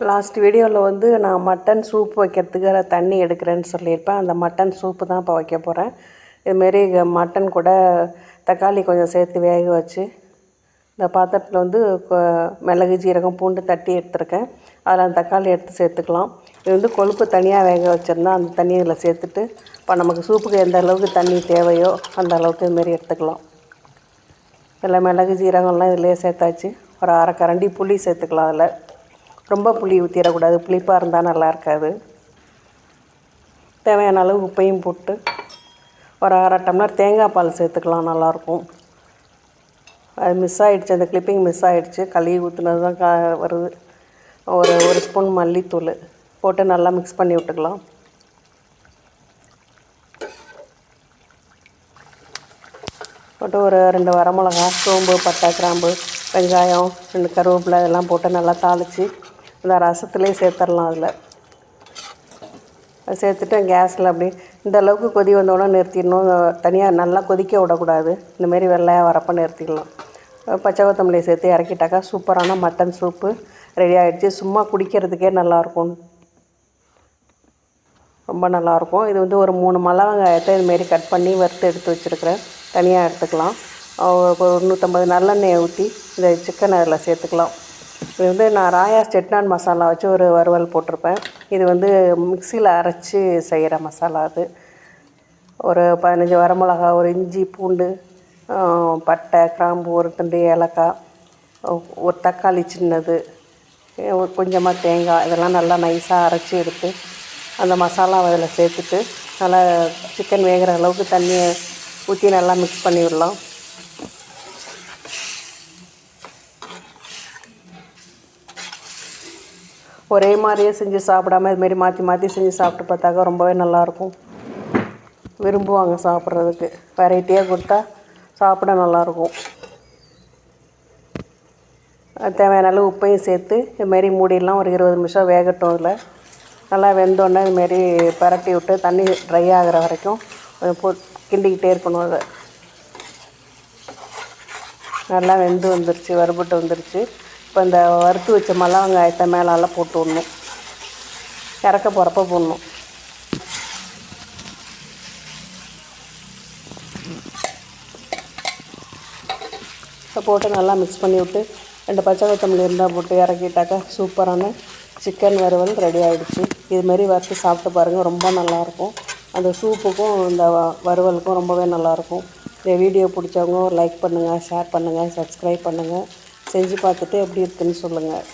Last வீடியோவில் வந்து நான் மட்டன் சூப் வைக்கிறதுக்கு தண்ணி எடுக்கிறேன்னு சொல்லியிருப்பேன். அந்த மட்டன் சூப்பு தான் இப்போ வைக்க போகிறேன் இதுமாரி மட்டன் கூட தக்காளி கொஞ்சம் சேர்த்து வேக வச்சு இந்த பாத்திரத்தில் வந்து மிளகு ஜீரகம் பூண்டு தட்டி எடுத்திருக்கேன். அதில் அந்த தக்காளி எடுத்து சேர்த்துக்கலாம். இது வந்து கொழுப்பு தனியாக வேக வச்சிருந்தா அந்த தண்ணி இதில் சேர்த்துட்டு இப்போ நமக்கு சூப்புக்கு எந்த அளவுக்கு தண்ணி தேவையோ அந்த அளவுக்கு இதுமாரி எடுத்துக்கலாம். இதில் மிளகு ஜீரகம்லாம் இதிலே சேர்த்தாச்சு. ஒரு அரை கரண்டி புளி சேர்த்துக்கலாம் அதில். ரொம்ப புளி ஊற்றிடக்கூடாது புளிப்பாக இருந்தால் நல்லா இருக்காது. தேவையான அளவு உப்பையும் போட்டு ஒரு அரை டம்ளர் தேங்காய் பால் சேர்த்துக்கலாம் நல்லாயிருக்கும் அது மிஸ் ஆகிடுச்சு அந்த கிளிப்பிங் மிஸ் ஆகிடுச்சு கழுவி ஊற்றுனது தான் கா வருது. ஒரு ஒரு ஸ்பூன் மல்லித்தூள் போட்டு நல்லா மிக்ஸ் பண்ணி விட்டுக்கலாம். போட்டு ஒரு ரெண்டு வரமிளகா சோம்பு பட்டை கிராம்பு வெங்காயம் ரெண்டு கருவேப்பிலை இதெல்லாம் போட்டு நல்லா தாளித்து இந்த ரசத்துலேயே சேர்த்துடலாம் அதில். அது சேர்த்துட்டு கேஸில் அப்படி இந்த அளவுக்கு கொதி வந்தோடனே நிறுத்திடணும். தனியாக நல்லா கொதிக்க விடக்கூடாது. இந்தமாரி வெள்ளையாக வரப்போ நிறுத்திடலாம். பச்சை கொத்தமல்லி சேர்த்து இறக்கிட்டாக்கா சூப்பரான மட்டன் சூப்பு ரெடி ஆகிடுச்சு சும்மா குடிக்கிறதுக்கே நல்லாயிருக்கும். ரொம்ப நல்லாயிருக்கும். இது வந்து ஒரு மூணு மலை வெங்காயத்தை இதுமாரி கட் பண்ணி வறுத்து எடுத்து வச்சுருக்கிறேன். தனியாக எடுத்துக்கலாம். ஒரு நூற்றம்பது நல்லெண்ணெயை ஊற்றி இந்த சிக்கன் அதில் சேர்த்துக்கலாம். இது வந்து நான் ராயா செட்நாட் மசாலா வச்சு ஒரு வறுவல் போட்டிருப்பேன். இது வந்து மிக்சியில் அரைச்சி செய்கிற மசாலா அது. ஒரு பதினஞ்சு வரமிளகா ஒரு இஞ்சி பூண்டு பட்டை கிராம்பு ஒரு துண்டு ஏலக்காய் ஒரு தக்காளி சின்னது ஒரு கொஞ்சமாக தேங்காய் இதெல்லாம் நல்லா நைஸாக அரைச்சி எடுத்து அந்த மசாலாவை அதில் சேர்த்துட்டு நல்லா சிக்கன் வேகிற அளவுக்கு தண்ணியை ஊற்றி நல்லா மிக்ஸ் பண்ணி ஒரே மாதிரியே செஞ்சு சாப்பிடாம இதுமாரி மாற்றி மாற்றி செஞ்சு சாப்பிட்டு பார்த்தாக்கா ரொம்பவே நல்லாயிருக்கும். விரும்புவாங்க சாப்பிட்றதுக்கு. வெரைட்டியாக கொடுத்தா சாப்பிட நல்லாயிருக்கும். அது தேவையான அளவு உப்பையும் சேர்த்து இதுமாரி மூடிடலாம். ஒரு இருபது நிமிஷம் வேகட்டும் அதில் நல்லா வெந்தோடனே இதுமாரி பரட்டி விட்டு தண்ணி ட்ரை ஆகிற வரைக்கும் போ கிண்டிக்கிட்டே இருக்கணும் அதை. நல்லா வெந்து வந்துருச்சு வறுபட்டு வந்துருச்சு. இப்போ இந்த வறுத்து வச்ச மலை வெங்காயத்தை மேலால போட்டு விடணும். இறக்க போகிறப்ப போடணும். இப்போ போட்டு நல்லா மிக்ஸ் பண்ணி விட்டு ரெண்டு பச்சை கொத்தமல்லி இருந்தால் போட்டு இறக்கிட்டாக்கா சூப்பரான சிக்கன் வறுவல் ரெடி ஆகிடுச்சு இதுமாரி வறுத்து சாப்பிட்டு பாருங்கள் ரொம்ப நல்லாயிருக்கும் அந்த சூப்புக்கும் இந்த வ- வறுவலுக்கும் ரொம்பவே நல்லாயிருக்கும் இந்த வீடியோ பிடிச்சவங்க லைக் பண்ணுங்கள் ஷேர் பண்ணுங்கள் சப்ஸ்கிரைப் பண்ணுங்கள் செஞ்சு பார்த்துட்டு எப்படி இருக்குன்னு சொல்லுங்கள்